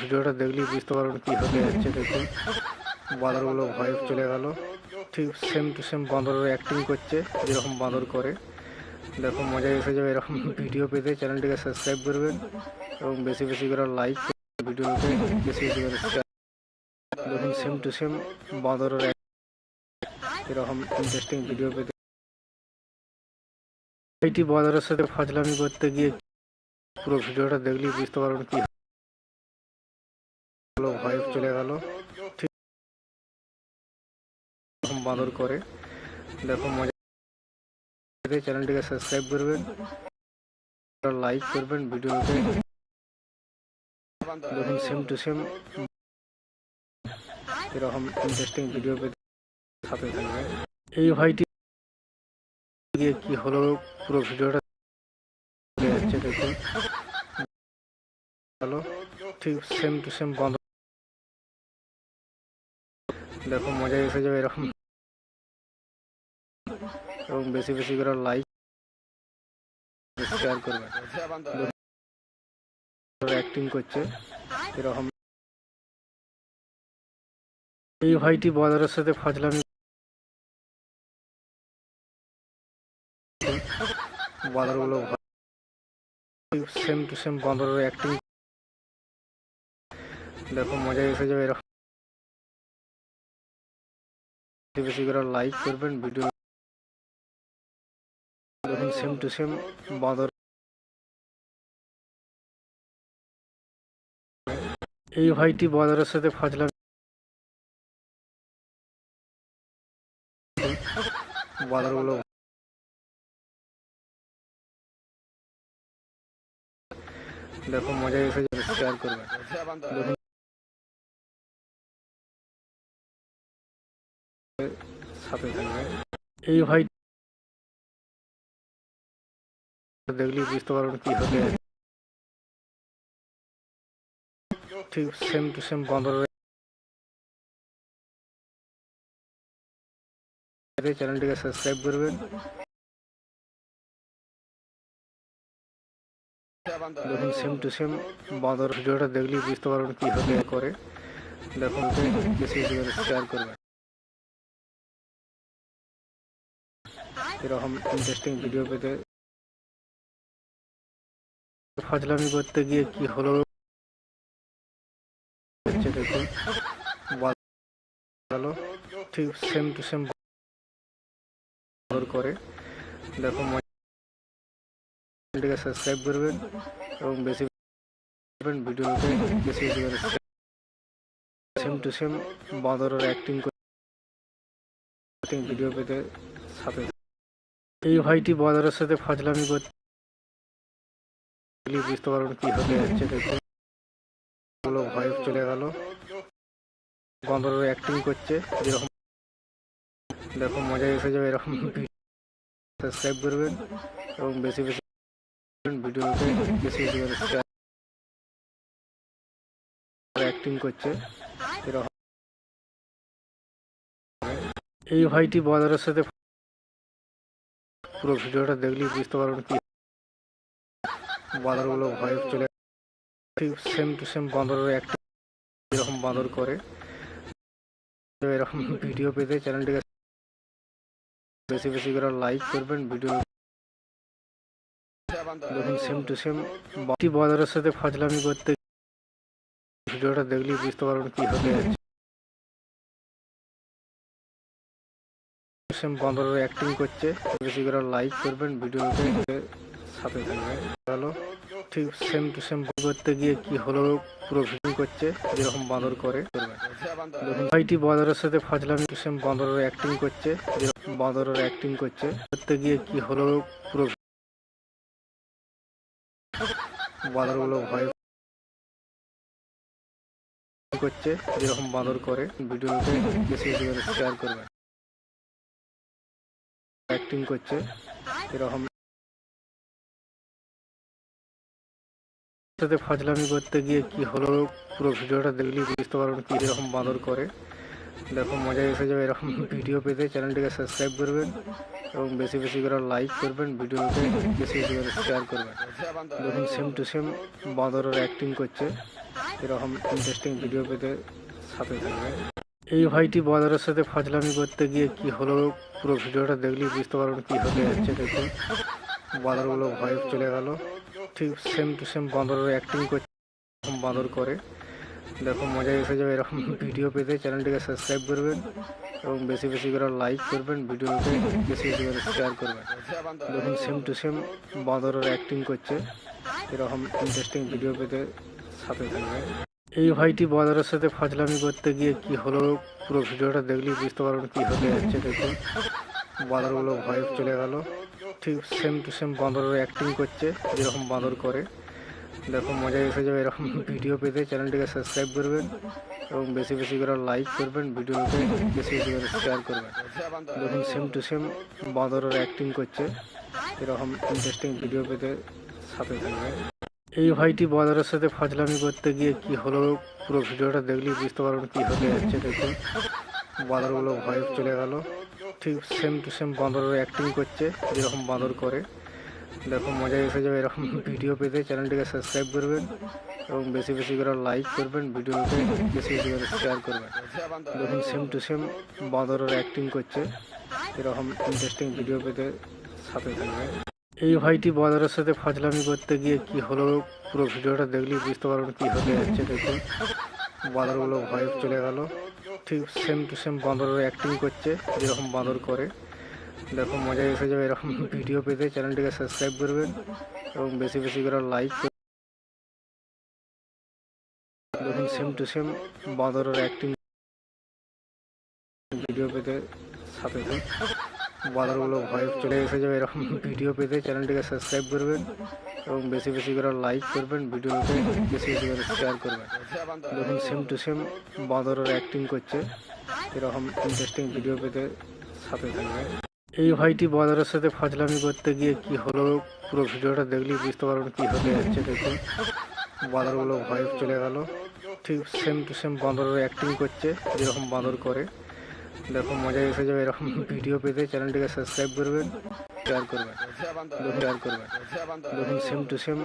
ভিডিওটা দেখলেই বুঝতে পারবেন কী হতে যাচ্ছে, দেখুন। বাঁদরগুলো ভয়ে চলে গেল। ঠিক সেম টু সেম বাঁদরের অ্যাক্টিং করছে, যেরকম বাঁদর করে। দেখো মজা এসে যাবে এরকম ভিডিও পেতে। চ্যানেলটিকে সাবস্ক্রাইব করবেন এবং বেশি বেশি করে লাইক ভিডিওতে বেশি বেশি করে দেখুন সেম টু সেম বাঁদরের এরকম ইন্টারেস্টিং ভিডিও পেতে। এইটি বাঁদরের সাথে ফাজলামি করতে গিয়ে পুরো ভিডিওটা দেখলেই বুঝতে পারবেন কি ভয় চলে গেল। ঠিক বাঁদর করে। দেখো মজা চ্যানেলটিকে সাবস্ক্রাইব করবেন লাইক করবেন ভিডিওতে। দেখুন সেম টু সেম এরকম ইন্টারেস্টিং ভিডিও সাথে থাকবে এই ভাইটি গিয়ে কি হলো পুরো ভিডিওটা দেখুন ঠিক সেম টু সেম বন্ধ দেখো, মজা এসে যাবে এরকম। এবং বেশি বেশি করে লাইক শেয়ার করবেন অ্যাক্টিং করছে, এরকম। এই ভাইটি বাজারের সাথে ফাজলামি বাঁদরগুলো সেম টু সেম বাঁদরের অ্যাক্টিং দেখো, মজা এসে যাবে এরকম। বেশি বেশি করে লাইক করবেন ভিডিও দেখুন সেম টু সেম বাঁদর। এই ভাইটি বাজারের সাথে ফাজলামি বাঁদরগুলো দেখো মজা এসে শেয়ার করবেন দেখুন সাথে থাকবে। এই ভাই দেখলি, বুঝতে পারবেন কি হবে। ঠিক সেম টু সেম বাঁদরের চ্যানেলটিকে সাবস্ক্রাইব করবেন দেখুন সেম টু সেম বাঁদর ভিডিওটা দেখলেই বুঝতে পারবেন কি হতে করে দেখুন শেয়ার করবেন এরকম ইন্টারেস্টিং ভিডিও পেতে। ফাজলামি করতে গিয়ে কি হলো? দেখুন। ঠিক সেম টু সেম করে। দেখো চ্যানেলটিকে সাবস্ক্রাইব করবেন এবং বেশি ভিডিওতে বেশি বেশি করে সেম টু সেম বাঁদরের অ্যাক্টিং ভিডিও পেতে সাথে এই ভাইটি বাঁদরের সাথে ফাজলামি দেখলেই বুঝতে পারবেন কি হতে যাচ্ছে দেখুন ভয় চলে গেল। বাঁদরের অ্যাক্টিং করছে, যেরকম দেখো মজা এসে যাবে, এরকম সাবস্ক্রাইব করবেন এবং বেশি বেশি ভিডিওতে বেশি বেশি অ্যাক্টিং করছে, এরকম। এই ভাইটি বাজারের সাথে পুরো ভিডিওটা দেখলেই বুঝতে পারবেন কি বাঁদরগুলো ভয় চলে ঠিক সেম টু সেম বাঁদরের অ্যাক্টিং এরকম বাঁদর করে। এরকম ভিডিও পেতে চ্যানেলটিকে বেশি বেশি করে লাইক করবেন ভিডিও দেখুন সেম টু সেম বাকি বাজারের সাথে ফাজলামি করতে ভিডিওটা দেখলেই বুঝতে পারবেন কি হতে সেম বাঁদরের অ্যাক্টিং করছে। বেশি করে লাইক করবেন ভিডিওতে সাথে থাকবে হ্যালো ঠিক সেম টু সেম করতে গিয়ে কি হলো পুরো ভিডিও করছে, যেরকম বাঁদর করে। ভাইটি বাঁদরের সাথে ফাজলামি সেম বাঁদরের অ্যাক্টিং করছে, যেরকম বাঁদরের অ্যাক্টিং করছে। করতে গিয়ে কি হলো পুরো বাঁদরগুলো ভয় করছে, যেরকম বাঁদর করে। ভিডিওতে বেশি বেশি করে শেয়ার করবেন। অ্যাক্টিং করছে, এরকম। সাথে ফাজলামি করতে গিয়ে কি হলো, পুরো ভিডিওটা দেখলেই বুঝতে পারবেন কি এরকম বাঁদর করে। দেখো মজা এসে যাবে এরকম ভিডিও পেতে। চ্যানেলটিকে সাবস্ক্রাইব করবেন এবং বেশি বেশি করে লাইক করবেন, ভিডিওতে বেশি বেশি করে শেয়ার করবেন। দেখুন সেম টু সেম বাঁদরের অ্যাক্টিং করছে। এরকম ইন্টারেস্টিং ভিডিও পেতে সাথে থাকবেন। এই ভাইটি বাজারের সাথে ফাজলামি করতে গিয়ে কি হলো পুরো ভিডিওটা দেখলেই বুঝতে পারবেন কি হতে যাচ্ছে দেখুন। বাঁদরগুলো ভয়ে চলে গেল। ঠিক সেম টু সেম বাঁদরের অ্যাক্টিং করছে বাঁদর করে। দেখো মজা এসে যাবে, এরকম ভিডিও পেতে। চ্যানেলটিকে সাবস্ক্রাইব করবেন এবং বেশি বেশি করে লাইক করবেন ভিডিওতে বেশি বেশি করে শেয়ার করবেন। দেখুন সেম টু সেম বাঁদরের অ্যাক্টিং করছে। এরকম ইন্টারেস্টিং ভিডিও পেতে সাথে থাকবেন। এই ভাইটি বাজারের সাথে ফাজলামি করতে গিয়ে কি হলো পুরো ভিডিওটা দেখলেই বুঝতে পারবেন কি হতে যাচ্ছে, দেখুন। বাঁদরগুলো ভয়ে চলে গেল। ঠিক সেম টু সেম বাঁদরের অ্যাক্টিং করছে, যেরকম বাঁদর করে। দেখো মজা এসে যাবে এরকম ভিডিও পেতে। চ্যানেলটিকে সাবস্ক্রাইব করবেন এবং বেশি বেশি করে লাইক করবেন ভিডিওতে বেশি বেশি করে শেয়ার করবেন। দেখুন সেম টু সেম বাঁদরের অ্যাক্টিং করছে। এরকম ইন্টারেস্টিং ভিডিও পেতে সাথে থাকবেন। এই ভাইটি বাজারের সাথে ফাজলামি করতে গিয়ে কি হলো পুরো ভিডিওটা দেখলেই বুঝতে পারবেন কি হতে যাচ্ছে। দেখুন, বাঁদরগুলো ভয়ে চলে গেল। ঠিক সেম টু সেম বাঁদরের অ্যাক্টিং করছে, যেরকম বাঁদর করে। দেখো মজা এসে যাবে এরকম ভিডিও পেতে। চ্যানেলটিকে সাবস্ক্রাইব করবেন এবং বেশি বেশি করে লাইক করবেন ভিডিওতে বেশি বেশি করে শেয়ার করবেন। দেখুন সেম টু সেম বাঁদরের অ্যাক্টিং করছে। এরকম ইন্টারেস্টিং ভিডিও পেতে সাথে থাকবেন। এই ভাইটি বাজারের সাথে ফাজলামি করতে গিয়ে কি হলো? পুরো ভিডিওটা দেখলেই বুঝতে পারবেন কি হতে যাচ্ছে দেখুন বাঁদরগুলো ভয়ে চলে গেল। ঠিক সেম টু সেম বাঁদরের অ্যাক্টিং করছে, যেরকম বাঁদর করে। দেখো, মজা এসে যাবে এরকম ভিডিও পেতে। চ্যানেলটিকে সাবস্ক্রাইব করবেন এবং বেশি বেশি করে লাইক দেখুন সেম টু সেম বাঁদরের অ্যাক্টিং ভিডিও পেতে সাথে বাঁদরগুলো ভয়ে চলে এসে যাবে এরকম ভিডিও পেতে চ্যানেলটিকে সাবস্ক্রাইব করবেন এবং বেশি বেশি করে লাইক করবেন ভিডিওতে বেশি বেশি করে শেয়ার করবেন। দেখুন সেম টু সেম বাঁদরের অ্যাক্টিং করছে। এরকম ইন্টারেস্টিং ভিডিও পেতে সাথে থাকবেন। এই ভাইটি বাজারের সাথে ফাজলামি করতে গিয়ে কি হলো পুরো ভিডিওটা দেখলেই বুঝতে পারবেন কি হতে যাচ্ছে। দেখুন বাঁদরগুলো ভয়ে চলে গেল। ঠিক সেম টু সেম বাঁদরের অ্যাক্টিং করছে, যেরকম বাঁদর করে। দেখো মজা এসে যাবে, এরকম ভিডিও পেতে চ্যানেলটিকে সাবস্ক্রাইব করবেন শেয়ার করবেন শেয়ার করবেন দেখুন সেম টু সেম